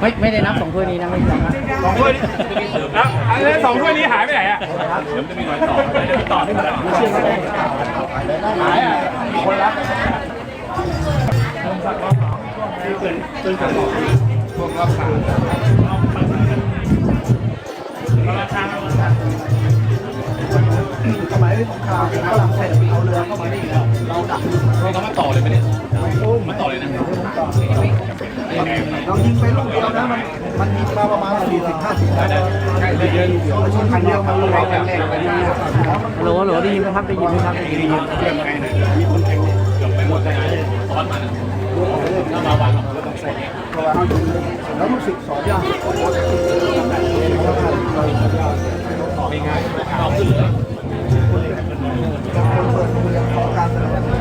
ไม่ไม่ได้นับสองถ้วยนี้นะไม่ได้นับสองถ้วยนี้แล้วอันนี้สองถ้วยนี้หายไปไหนอะเดี๋ยวมันจะมีรอยต่อเดี๋ยวต่อที่มันหายอะคนรับ สมัยสงครามฝรั่งเศสเอาเรือเข้ามานี่เราดักเขาต้องมาต่อเลยไหมเนี่ยมาต่อเลยนะเรายิงไปลูกเดียวนะมันมันมีมาประมาณสี่สิบห้าสิบนัดเราชนคันเดียวมันเราแรงๆไปนี่ฮัลโหลฮัลโหลได้ยินไหมครับได้ยินไหมครับได้ยินไหมเกือบไปหมดเลยซ้อนมันถ้ามาวางเรางแล้วลูกศิษย์สอนยากไม่ง่ายเอาขึ้นเลย คนเปิดโรงเรียนขอการแสดง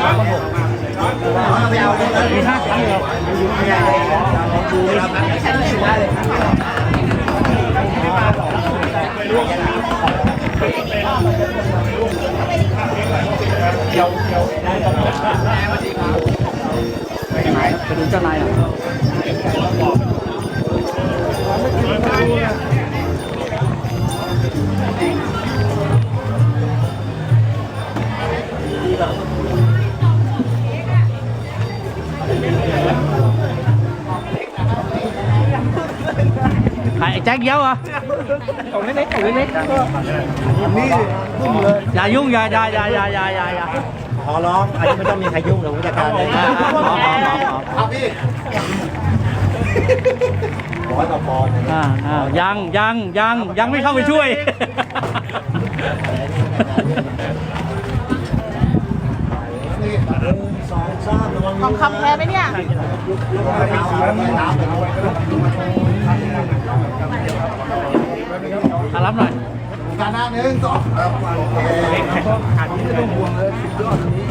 ค่ะ มาครับเลยแต่ไม่เดี๋ยวเราแบ่งให้นะเฮ้ยมีห้าครั้งเหรอไปดูเจ้านายหน่อยใครอ จ็คเย้าเหรอของเล็กๆของเล็กอันนี้พุ่งเลยๆอย่ายุ่งอย่าอย่าอย่าอย่าอย่าอย่าอย่าขอร้องอันนี้ไม่ต้องมีใครยุ่งกับผู้จัดการเลยอ่าอ่าหมอหมอหมอหมอครับพี่ร้อยกว่าปอนด์นะอ่าอ่ายังยังยังยังไม่เข้าไปช่วยนี่หนึ่งสองสามระวังทองคำแพ้ไหมเนี่ยน้ำไปด้วย อะรับหน่อยการหน้าหนึ่งสองครับโอเคขาดนี้ไม่ต้องห่วงเลยสุดยอดนี้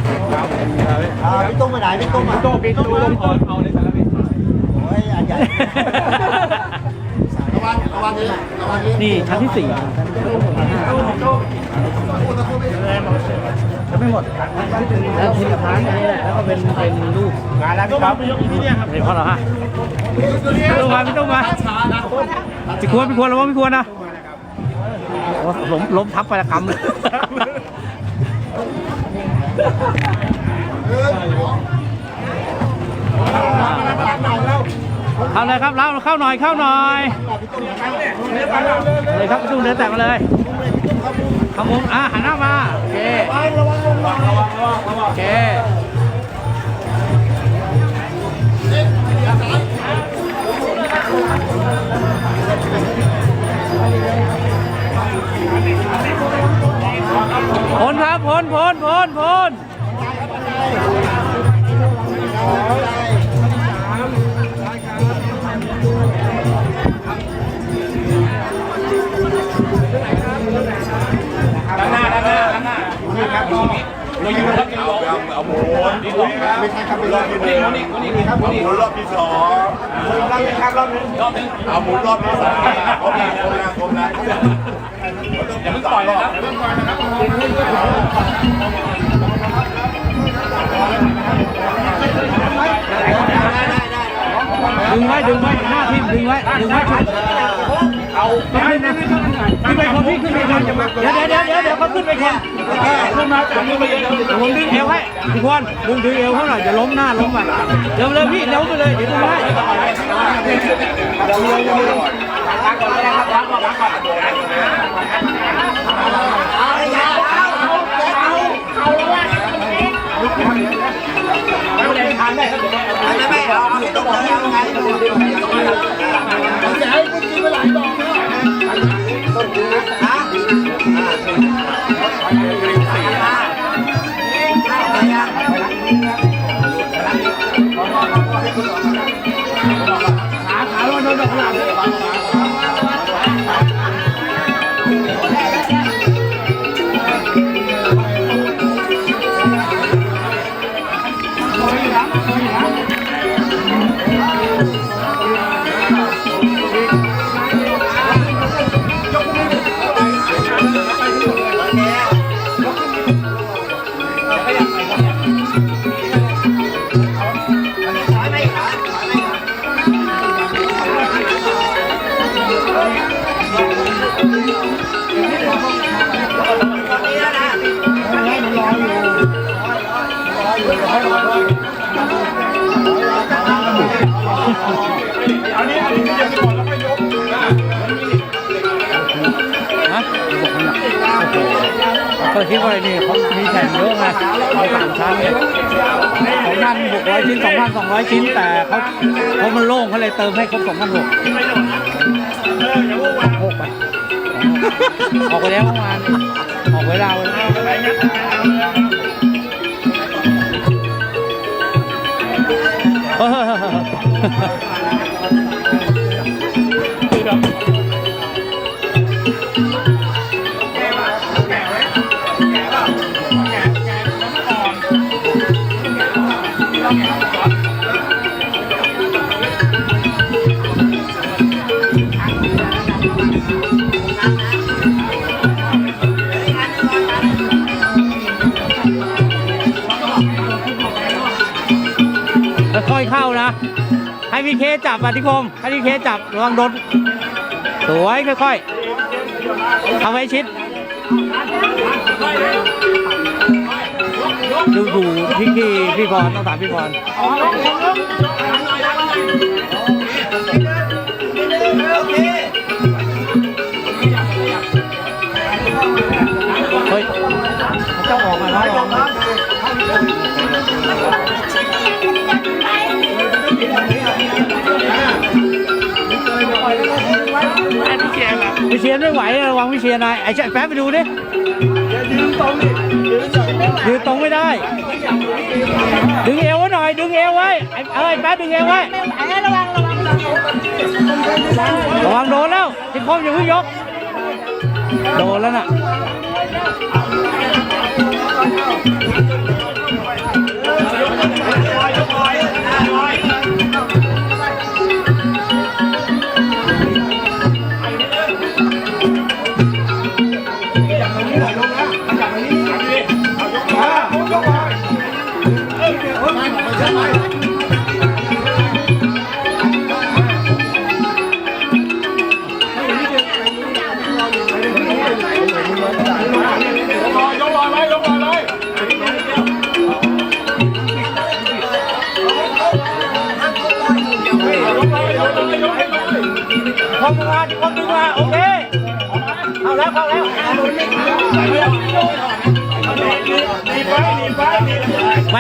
อ่าพี่ตุ้มไปไหนพี่ตุ้มอะโต้ปีตู้เอาเอาในสารพิษโอ้ยอันใหญ่ระวังระวังนี้ระวังนี้นี่ชั้นที่สี่ จะไม่หมดแล้วทีละพาร์ทอันนี้แหละแล้วก็เป็นเป็นรูปงานแล้วครับยกที่เนี่ยครับเห็นพ่อเหรอฮะพี่ตุ้มมาพี่ตุ้มมาพี่ควรพี่ควรระวังพี่ควรนะโอ้ล้มล้มทับไปละกรรมเลยเข้าเลยครับเล่าเข้าหน่อยเข้าหน่อยเลยครับพี่ตุ้มเดินแตกมาเลย ขมุมอะหันหน้ามาโอเคโอเคพ้นครับพ้นพ้นพ้นพ้น ครับตรงนี้เราอยืนรับยืนรอเอาหมุนนี่รอบไม่ใช่ครับเป็นรอบนี้รอบนี้นี่นี่ครับหมุนรอบที่สองรอบนึงครับรอบนึงรอบนึงเอาหมุนรอบที่สามครบนะครบนะครบนะอย่าเพิ่งปล่อยเลยนะอย่าเพิ่งปล่อยนะครับดึงไว้ดึงไว้หน้าทีมดึงไว้ดึงไว้ เอาไม่ไม่ไม่ต้องขึ้นไปคนพี่ขึ้นไปคนเดี๋ยวเดี๋ยวเดี๋ยวเดี๋ยวเขาขึ้นไปคนขึ้นมาจัขึ้นไปเองผมดึงเอวให้ทุกคนดึงดึงเอวเขาหน่อยจะล้มหน้าล้มไปเดี๋ยวเลยพี่เดี๋ยวไปเลยเดี๋ยวไปพักก่อนเลยครับพักก่อนพักก่อนเอาเอาเอาเอาเอาว่าไม่ได้ทานได้ครับไม่ไม่เอาเอาตรงไหนเอาไงจะให้กูกินไปหลายดอกนะ Tunggu, อนฮะก็คิดว่านี่เขามีแผ่นเยอะไงเขาสามชั้นเนี่ยสองพันหกร้อยชิ้นสองพันสองร้อยชิ้นแต่เขาเขามันโล่งเขาเลยเติมให้ครบสองพันหก ออกไปแล้วเมื่อวานออกเวลาวันเฮ้ย ดีเคจับอะทิคมให้ดีเคจับระวังโดนสวยค่อยๆทำไว้ชิดดูดูพี่พี่พี่พรต้องถามพี่พรเฮ้ยเจ้าออกมาแล้ว ออกมาวิเชียนไม่ไหวระวังวิเชียนนายไอ้เจ้าแป๊บไปดูดิยืนตรงยืนตรงไม่ได้ ดึงเอวไว้หน่อย ดึงเอวไว้ไอ้เอ้ยแป๊บดึงเอวไว้ไอ้ระวังระวังระวังระวังโดนแล้วที่คมอย่าเพิ่งยก โดนแล้วน่ะ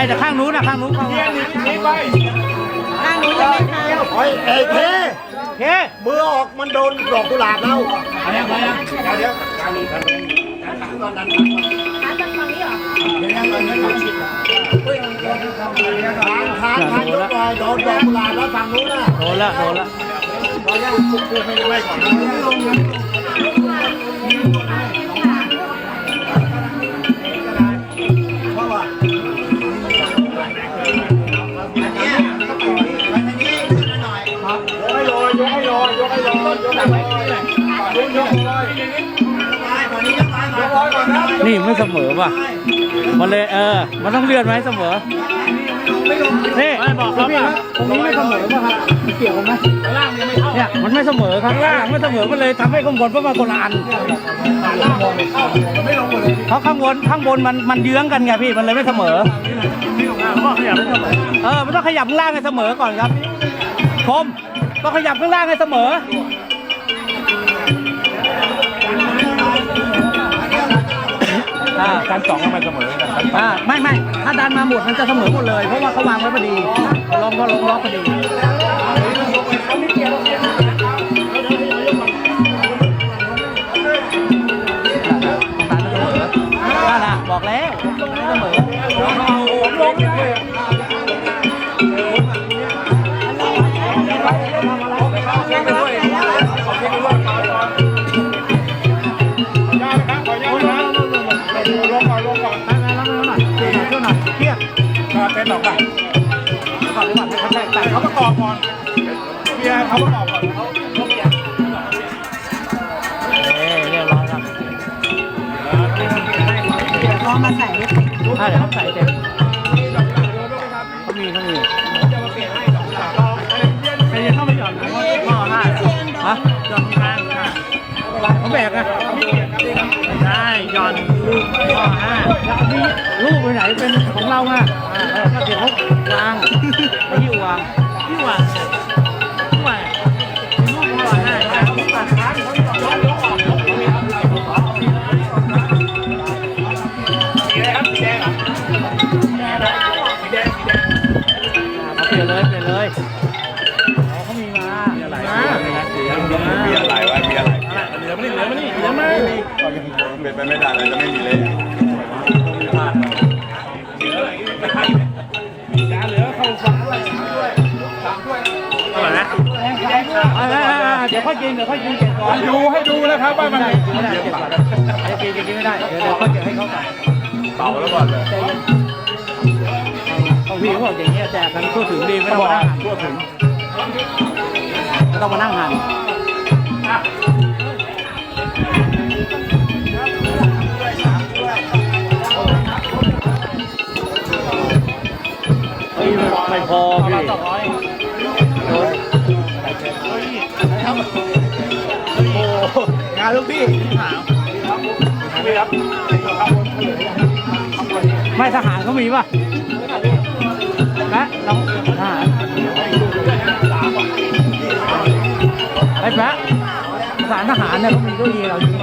แต่ข้างนู้นนะข้างนู้นเข้ามาข้างนี้ยังไม่เข้าเฮ้ยเอ้ยเท่โอเคมือออกมันโดนดอกกุหลาบเราขาจากฝั่งนี้เหรอทางทางทางยกหน่อยโดนดอกกุหลาบแล้วฝั่งนู้นน่ะโดนละโดนละให้ นนะนี่ไม่เสมอป่ะ มันเลยเออ มันต้องเลื่อนไหมเสมอ นี่บอกเขาว่าตรงนี้ไม่เสมอป่ะครับเกี่ยวกันไหมเนี่ยมันไม่เสมอข้างล่างไม่เสมอมันเลยทำให้ข้างบนเพราะมันคนละอันเพราะข้างบนข้างบนมันมันเยื้องกันไงพี่มันเลยไม่เสมอเออมันต้องขยับข้างล่างให้เสมอก่อนครับคมต้องขยับข้างล่างให้เสมอ อ่าการสองทำไมเสมอกันอ่าไม่ไม่ถ้าดันมาหมดมันจะเสมอหมดเลย เพราะว่าเขาวางไว้พอดีลงก็ลงล็อกพอดีดันเสมอบอกแล้วไม่เสมอ ผมลงเลย ต่ออกไปเดี๋ยวก่อนเดี๋ยวก่อนให้เขาแตกแตแต่เขาประกอบก่อนเบียร์เขาประกอบก่อนเบียร์เรียบร้อยครับลองมาใส่ดิอะเดี๋ยวเขาใส่เต็ม อ่าีลูกไปไหนเป็นของเราอะเออก็เดี๋ยววางไปที่วางที่วาง ค่อยกินเดี๋ยวค่อยกินเก็บก่อนดูให้ดูนะครับว่ามันไม่ได้เก็บก่อนไอ้กินกินไม่ได้เดี๋ยวเดี๋ยวค่อยเก็บให้เขาก่อนเป่าแล้วก่อนเลยเอาพี่เขาบอกอย่างเงี้ยแจกกันทั่วถึงดีไม่ต้องมานั่งทั่วถึงไม่ต้องมานั่งหันเฮ้ยไม่พอพี่ งานลูกพี่ไม่ทหารเขามีป่ะนะลองทหารไอ้แปะทหารทหารเนี่ยเขามีเก้าอี้เราอยู่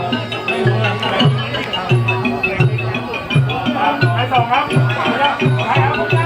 ไอ้สองครับใครครับ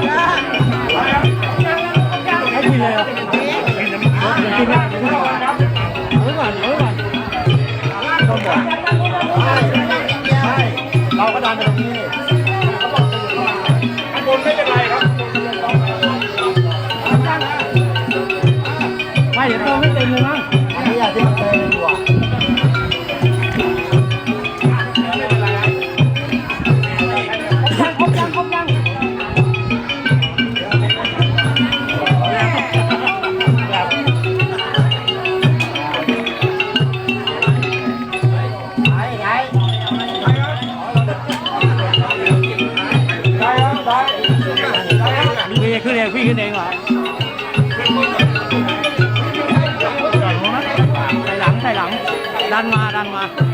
ดัน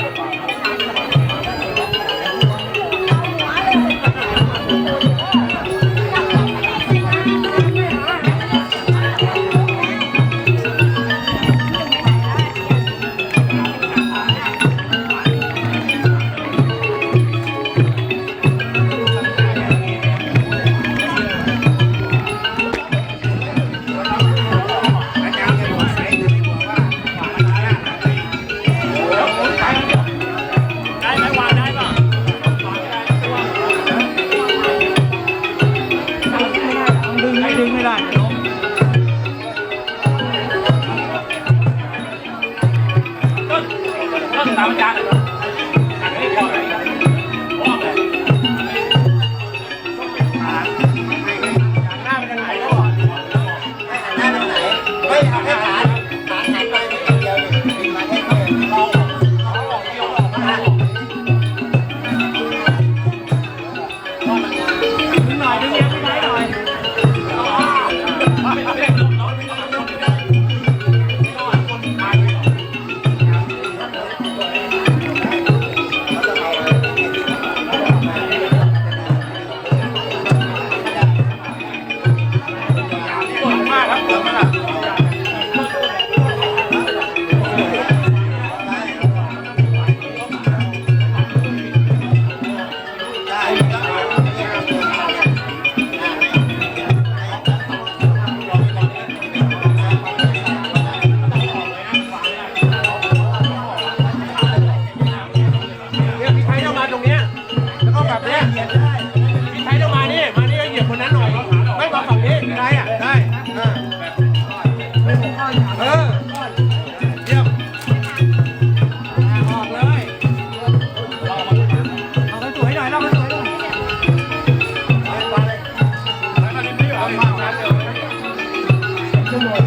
มา Come on.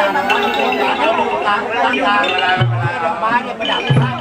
ต่างๆต่างๆต่างๆดอกไม้เนี่ยประดับภาพ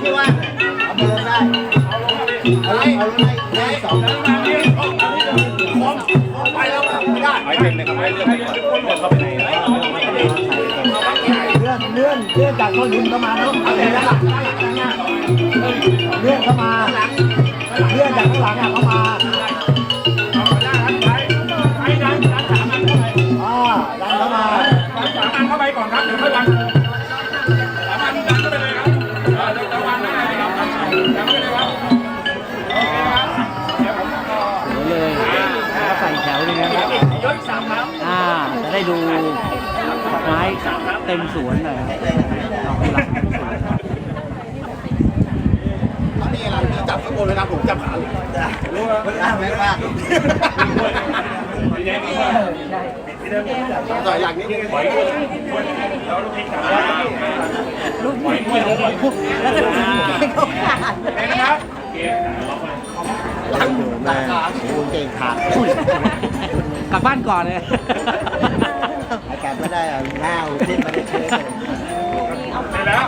ที่ว่าเอาไปลงได้เอาลงเอาลงได้ได้สองไปแล้วไม่ได้ไปเต็มเลยครับไปเรื่อยๆเขาไปไหนเลื่อนเลื่อนเลื่อนจากหลังเข้ามาเนาะเอาเลยด้านหลังด้านหลังเลื่อนเขามาเลื่อนจากข้างหลังเข้ามา ได้ดูดอกไม้เต็มสวนเลยดอกกุหลาบเต็มสวนนี่เราจับข้างบนเลยนะผมจับขารู้ว่าไม่ได้ไม่ได้ต่อยหลังนิดนึงแล้วก็เขาขาดนะครับหลังหลังขาโอ้เก่งขาดกลับบ้านก่อนเลย อากาศไม่ได้อะหน้าขึ้นมาได้เชื้อเสร็จแล้ว